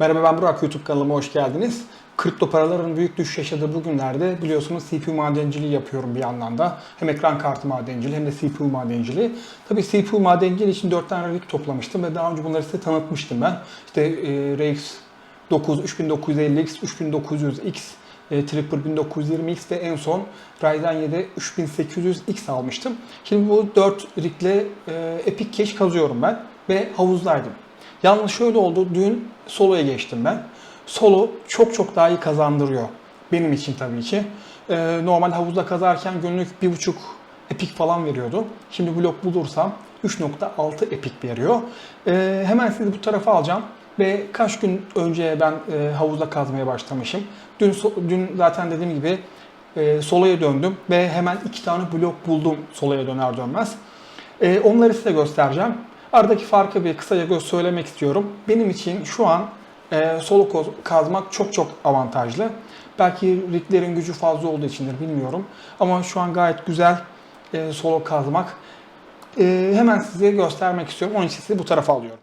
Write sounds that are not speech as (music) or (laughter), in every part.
Merhaba ben Burak YouTube kanalıma hoş geldiniz. Kripto paraların büyük düşüş yaşadığı bu günlerde biliyorsunuz CPU madenciliği yapıyorum bir yandan da. Hem ekran kartı madenciliği hem de CPU madenciliği. Tabii CPU madenciliği için 4 tane rig toplamıştım ve daha önce bunları size tanıtmıştım ben. İşte e, RX 9, 3950X, 3900X, e, Tripper 1920X ve en son Ryzen 7 3800X almıştım. Şimdi bu 4 rigle e, Epic Cache kazıyorum ben ve havuzdaydım. Yalnız şöyle oldu, dün soloya geçtim ben. Solo çok çok daha iyi kazandırıyor. Benim için tabii ki. Ee, normal havuzda kazarken günlük 1.5 epik falan veriyordu. Şimdi blok bulursam 3.6 epik veriyor. Ee, hemen sizi bu tarafa alacağım. Ve kaç gün önce ben e, havuzda kazmaya başlamışım. Dün, so- dün zaten dediğim gibi e, soloya döndüm ve hemen iki tane blok buldum soloya döner dönmez. Ee, onları size göstereceğim. Aradaki farkı bir kısaca söylemek istiyorum. Benim için şu an e, solo kazmak çok çok avantajlı. Belki riglerin gücü fazla olduğu içindir bilmiyorum. Ama şu an gayet güzel e, solo kazmak. E, hemen size göstermek istiyorum. Onun için sizi bu tarafa alıyorum.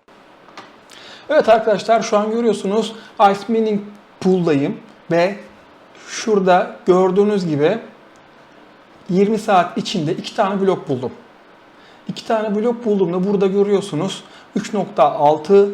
Evet arkadaşlar şu an görüyorsunuz Ice Mining Pool'dayım ve şurada gördüğünüz gibi 20 saat içinde iki tane blok buldum. İki tane blok bulduğumda burada görüyorsunuz 3.6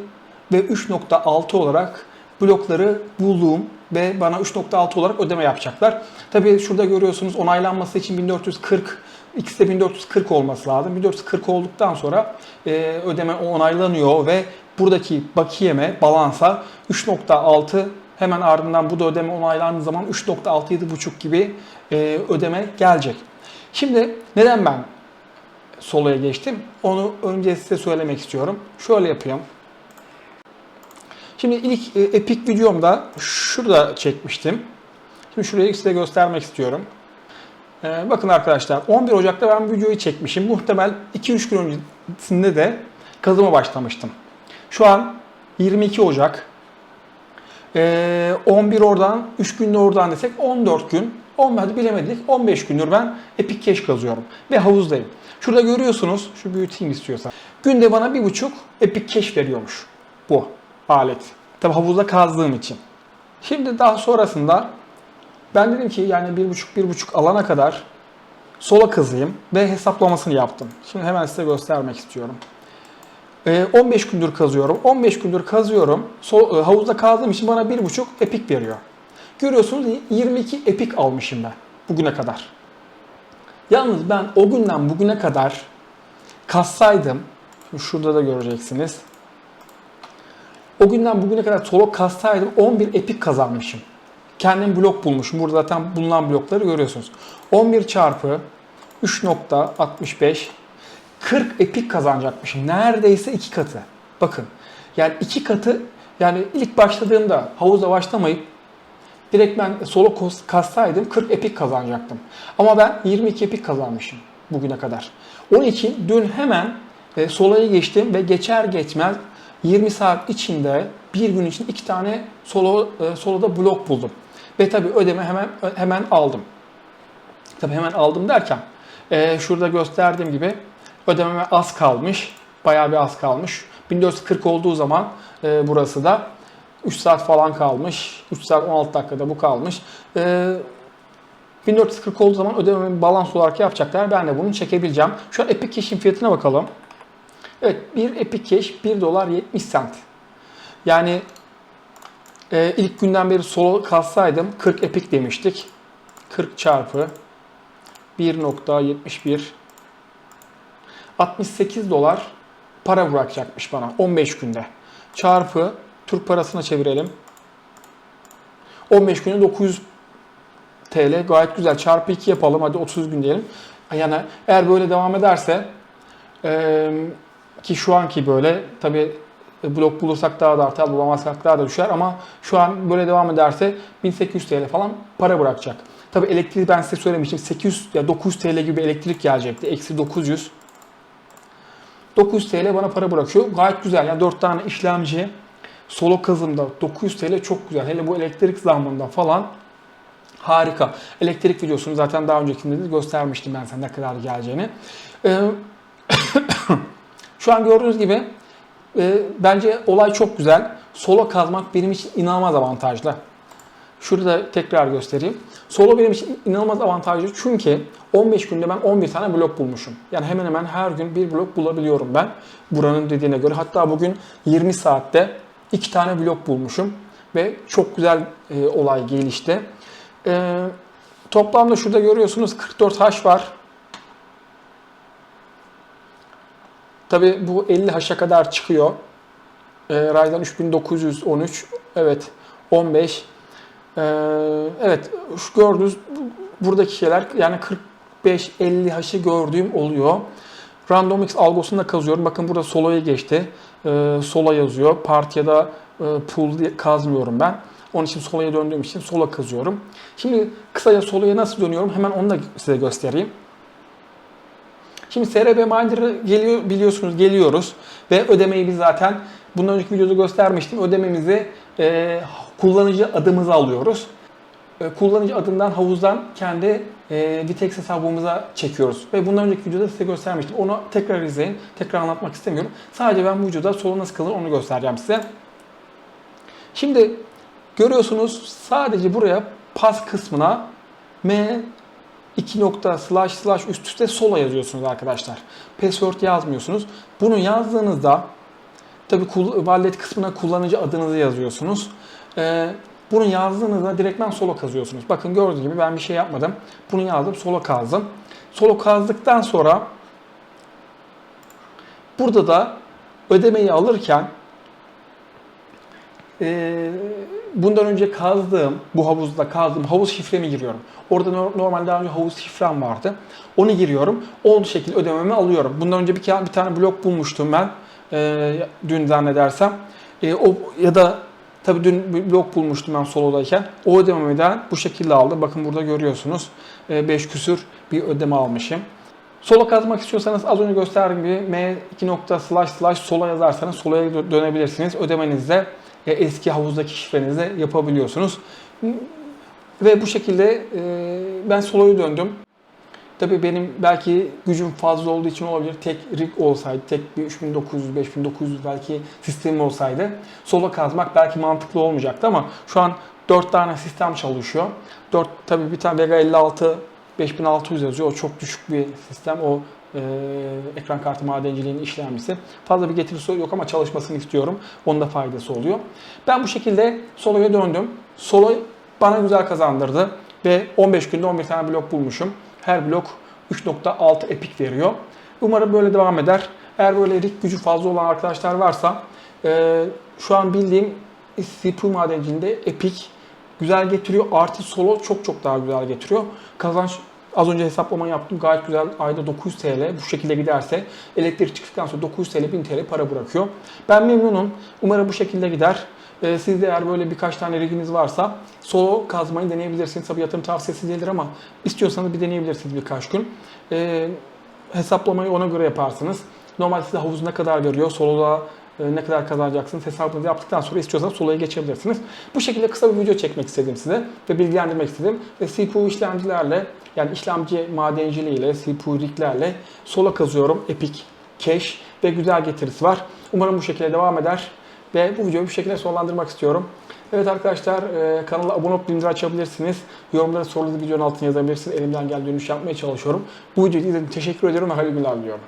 ve 3.6 olarak blokları bulduğum ve bana 3.6 olarak ödeme yapacaklar. Tabii şurada görüyorsunuz onaylanması için 1440 ikisi de 1440 olması lazım. 1440 olduktan sonra e, ödeme onaylanıyor ve buradaki bakiyeme, balansa 3.6 hemen ardından bu da ödeme onaylandığı zaman 3.6-7.5 gibi e, ödeme gelecek. Şimdi neden ben soloya geçtim. Onu önce size söylemek istiyorum. Şöyle yapayım. Şimdi ilk e, epik videomda şurada çekmiştim. Şimdi şurayı size göstermek istiyorum. Ee, bakın arkadaşlar 11 Ocak'ta ben videoyu çekmişim. Muhtemel 2-3 gün öncesinde de kazıma başlamıştım. Şu an 22 Ocak. Ee, 11 oradan, 3 gün de oradan desek 14 gün. 10 hadi bilemedik. 15 gündür ben Epic Cache kazıyorum. Ve havuzdayım. Şurada görüyorsunuz. Şu büyüteyim istiyorsan. Günde bana bir buçuk Epic Cache veriyormuş. Bu alet. Tabi havuzda kazdığım için. Şimdi daha sonrasında ben dedim ki yani bir buçuk bir buçuk alana kadar sola kazıyım ve hesaplamasını yaptım. Şimdi hemen size göstermek istiyorum. Ee, 15 gündür kazıyorum. 15 gündür kazıyorum. E, havuzda kazdığım için bana 1.5 epik veriyor. Görüyorsunuz 22 epik almışım ben bugüne kadar. Yalnız ben o günden bugüne kadar kassaydım. Şurada da göreceksiniz. O günden bugüne kadar solo kassaydım 11 epik kazanmışım. Kendim blok bulmuşum. Burada zaten bulunan blokları görüyorsunuz. 11 çarpı 3.65 40 epik kazanacakmışım. Neredeyse iki katı. Bakın. Yani iki katı yani ilk başladığımda havuza başlamayıp direkt ben solo kassaydım 40 epik kazanacaktım. Ama ben 22 epik kazanmışım bugüne kadar. Onun için dün hemen e, soloya geçtim ve geçer geçmez 20 saat içinde bir gün için iki tane solo e, soloda blok buldum. Ve tabii ödeme hemen hemen aldım. Tabii hemen aldım derken e, şurada gösterdiğim gibi ödememe az kalmış. Bayağı bir az kalmış. 1440 olduğu zaman e, burası da 3 saat falan kalmış. 3 saat 16 dakikada bu kalmış. E, 1440 olduğu zaman ödememi balans olarak yapacaklar. Ben de bunu çekebileceğim. Şu an Epic Cash'in fiyatına bakalım. Evet bir Epic Cash 1 dolar 70 cent. Yani e, ilk günden beri solo kalsaydım 40 Epic demiştik. 40 çarpı 1.71 68 dolar para bırakacakmış bana 15 günde. Çarpı Türk parasına çevirelim. 15 günde 900 TL gayet güzel. Çarpı 2 yapalım hadi 30 gün diyelim. Yani eğer böyle devam ederse e, ki şu anki böyle tabi blok bulursak daha da artar bulamazsak daha da düşer ama şu an böyle devam ederse 1800 TL falan para bırakacak. Tabi elektriği ben size söylemiştim 800 ya 900 TL gibi elektrik gelecekti. Eksi 900. 900 TL bana para bırakıyor. Gayet güzel. Yani 4 tane işlemci solo kazımda 900 TL çok güzel. Hele bu elektrik zammında falan harika. Elektrik videosunu zaten daha öncekinde de göstermiştim ben sana ne kadar geleceğini. Ee, (coughs) şu an gördüğünüz gibi e, bence olay çok güzel. Solo kazmak benim için inanılmaz avantajlı. Şurada tekrar göstereyim. Solo benim için inanılmaz avantajlı çünkü 15 günde ben 11 tane blok bulmuşum. Yani hemen hemen her gün bir blok bulabiliyorum ben. Buranın dediğine göre. Hatta bugün 20 saatte 2 tane blok bulmuşum. Ve çok güzel e, olay gelişti. E, toplamda şurada görüyorsunuz 44 haş var. Tabi bu 50 haşa kadar çıkıyor. E, Ryzen 3913 evet 15 ee, evet şu gördüğünüz bu- buradaki şeyler yani 45-50 haşı gördüğüm oluyor. RandomX algosunda kazıyorum. Bakın burada solo'ya geçti. Ee, solo yazıyor. Part ya da e, pool kazmıyorum ben. Onun için solo'ya döndüğüm için solo kazıyorum. Şimdi kısaca solo'ya nasıl dönüyorum hemen onu da size göstereyim. Şimdi SRB Minder'ı geliyor biliyorsunuz geliyoruz ve ödemeyi biz zaten bundan önceki videoda göstermiştim. Ödememizi e, kullanıcı adımıza alıyoruz. E, kullanıcı adından havuzdan kendi e, Vitex hesabımıza çekiyoruz. Ve bundan önceki videoda size göstermiştim. Onu tekrar izleyin. Tekrar anlatmak istemiyorum. Sadece ben bu videoda solo nasıl kalır onu göstereceğim size. Şimdi görüyorsunuz sadece buraya pas kısmına M 2 nokta slash slash üst üste sola yazıyorsunuz arkadaşlar. Password yazmıyorsunuz. Bunu yazdığınızda tabi wallet kısmına kullanıcı adınızı yazıyorsunuz. Ee, bunu yazdığınızda direktmen solo kazıyorsunuz. Bakın gördüğünüz gibi ben bir şey yapmadım. Bunu yazdım solo kazdım. Solo kazdıktan sonra burada da ödemeyi alırken bundan önce kazdığım, bu havuzda kazdığım havuz şifremi giriyorum. Orada no- normalde daha önce havuz şifrem vardı. Onu giriyorum. O şekilde ödememi alıyorum. Bundan önce bir, bir tane blok bulmuştum ben. Dün zannedersem. O ya da tabii dün bir blok bulmuştum ben solodayken. O ödememi de bu şekilde aldım. Bakın burada görüyorsunuz. 5 küsür bir ödeme almışım. Solo kazmak istiyorsanız az önce gösterdiğim gibi m 2 nokta slash slash sola yazarsanız solaya dö- dönebilirsiniz. Ödemenizde eski havuzdaki şifrenizi yapabiliyorsunuz. Ve bu şekilde e, ben soloya döndüm. Tabii benim belki gücüm fazla olduğu için olabilir. Tek rig olsaydı, tek bir 3900, 5900 belki sistemim olsaydı solo kazmak belki mantıklı olmayacaktı ama şu an 4 tane sistem çalışıyor. 4 tabii bir tane Vega 56 5600 yazıyor. O çok düşük bir sistem. O e, ekran kartı madenciliğinin işlemcisi. Fazla bir getirisi yok ama çalışmasını istiyorum. Onun da faydası oluyor. Ben bu şekilde soloya döndüm. Solo bana güzel kazandırdı ve 15 günde 11 tane blok bulmuşum. Her blok 3.6 epik veriyor. Umarım böyle devam eder. Eğer böyle rig gücü fazla olan arkadaşlar varsa e, şu an bildiğim CPU madenciliğinde epik güzel getiriyor. Artı solo çok çok daha güzel getiriyor. Kazanç az önce hesaplama yaptım. Gayet güzel. Ayda 900 TL bu şekilde giderse elektrik çıktıktan sonra 900 TL 1000 TL para bırakıyor. Ben memnunum. Umarım bu şekilde gider. Ee, siz de eğer böyle birkaç tane riginiz varsa solo kazmayı deneyebilirsiniz. Tabii yatırım tavsiyesi değildir ama istiyorsanız bir deneyebilirsiniz birkaç gün. Ee, hesaplamayı ona göre yaparsınız. Normalde size havuz ne kadar veriyor, soloda e, ne kadar kazanacaksınız hesabınızı yaptıktan sonra istiyorsanız soloya geçebilirsiniz. Bu şekilde kısa bir video çekmek istedim size ve bilgilendirmek istedim. Ve CPU işlemcilerle yani işlemci madenciliğiyle, CPU riglerle sola kazıyorum. Epic Cache ve güzel getirisi var. Umarım bu şekilde devam eder ve bu videoyu bu şekilde sonlandırmak istiyorum. Evet arkadaşlar e, kanala abone olup bildirim açabilirsiniz. Yorumları soruları videonun altına yazabilirsiniz. Elimden geldiği dönüş yapmaya çalışıyorum. Bu videoyu izlediğiniz için teşekkür ediyorum ve hayırlı günler diliyorum.